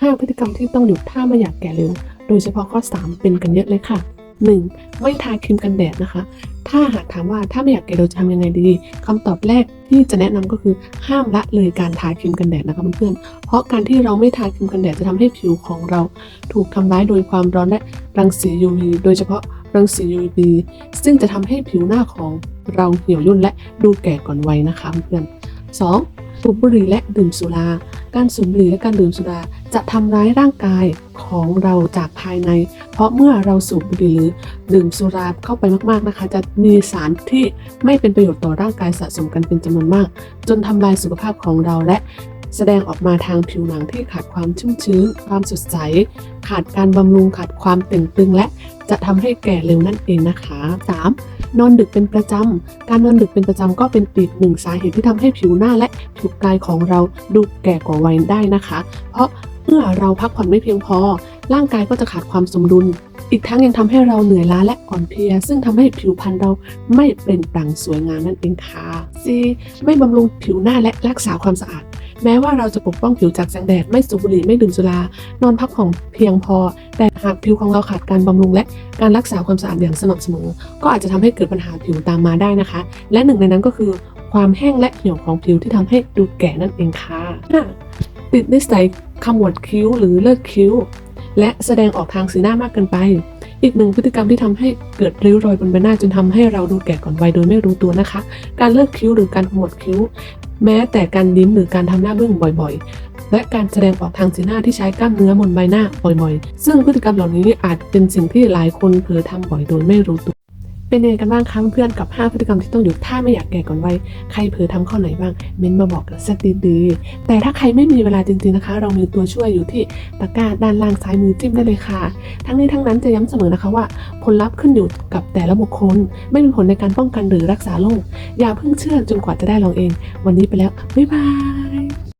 5 พฤติกรรมที่ต้องหยุดถ้าไม่อยากแก่เร็ว โดยเฉพาะข้อ 3 เป็นกันเยอะเลยค่ะ 1. ไม่ทาครีมกันแดดนะคะ ถ้าหากถามว่าถ้าไม่อยากแก่เร็วจะทำยังไงดีคำตอบแรกที่จะแนะนำก็คือห้ามละเลยการทาครีมกันแดดนะคะเพื่อนๆ เพราะการที่เราไม่ทาครีมกันแดดจะทำให้ผิวของเรา ถูกทำร้ายโดยความร้อนและรังสี UV โดยเฉพาะรังสี UV ซึ่งจะทำให้ผิวหน้าของเราเหี่ยวย่นและดูแก่ก่อนวัยนะคะเพื่อนๆ 2. สูบบุหรี่และดื่มสุรา การสูบบุหรี่และการดื่มสุรา จะทำร้ายร่างกายของเราจากภายใน เพราะเมื่อเราสูบบุหรี่หรือดื่มสุราเข้าไปมากๆนะคะ จะมีสารที่ไม่เป็นประโยชน์ต่อร่างกายสะสมกันเป็นจำนวนมาก จนทำลายสุขภาพของเราและแสดงออกมาทางผิวหนังที่ขาดความชุ่มชื้น ความสดใส ขาดการบำรุง ขาดความเต่งตึง และจะทำให้แก่เร็วนั่นเองนะคะ 3. นอนดึกเป็นประจำ การนอนดึกเป็นประจำก็เป็นอีกหนึ่งสาเหตุที่ทำให้ผิวหน้าและผิวกายของเราดูแก่กว่าวัยได้นะคะ เพราะ มื่อเราพักผ่อนไม่เพียงพอ ร่างกายก็จะขาดความสมดุล อีกทั้งยังทำให้เราเหนื่อยล้าและอ่อนเพลีย ซึ่งทำให้ผิวพรรณเราไม่เป็นปลั่งสวยงามนั่นเองค่ะ 4. ไม่บำรุงผิวหน้าและรักษาความสะอาดแม้ว่าเราจะปกป้องผิวจากแสงแดดไม่สูบบุหรี่ไม่ดื่มสุรานอนพักผ่อนเพียงพอ แต่หากผิวของเราขาดการบำรุงและการรักษาความสะอาดอย่างสม่ำเสมอ ก็อาจจะทำให้เกิดปัญหาผิวตามมาได้นะคะ และหนึ่งในนั้นก็คือ ความแห้งและเหี่ยวของผิวที่ทำให้ดูแก่นั่นเองค่ะติดนิสัย ขมวดคิ้วหรือเลิกคิ้ว และแสดงออกทางสีหน้ามากเกินไป อีกหนึ่งพฤติกรรมที่ทำให้เกิดริ้วรอยบนใบหน้าจนทำให้เราดูแก่ก่อนวัยโดยไม่รู้ตัวนะคะ การเลิกคิ้วหรือการขมวดคิ้ว แม้แต่การยิ้มหรือการทำหน้าบึ้งบ่อยๆ และการแสดงออกทางสีหน้าที่ใช้กล้ามเนื้อบนใบหน้าบ่อยๆ ซึ่งพฤติกรรมเหล่านี้อาจเป็นสิ่งที่หลายคนเผลอทำบ่อยโดยไม่รู้ตัว เป็นยังไงกันบ้างคะเพื่อนกับ 5 พฤติกรรมที่ต้องหยุดถ้าไม่อยากแก่ก่อนวัยใครเผลอทำข้อไหนบ้าง เม้นมาบอกกันสักดีๆแต่ถ้าใครไม่มีเวลาจริงๆนะคะ เรามีตัวช่วยอยู่ที่ตะกร้าด้านล่างซ้ายมือจิ้มได้เลยค่ะ ทั้งนี้ทั้งนั้นจะย้ำเสมอนะคะว่า ผลลัพธ์ขึ้นอยู่กับแต่ละบุคคล ไม่มีผลในการป้องกันหรือรักษาโรคอย่าเพิ่งเชื่อจนกว่าจะได้ลองเอง วันนี้ไปแล้วบ๊ายบาย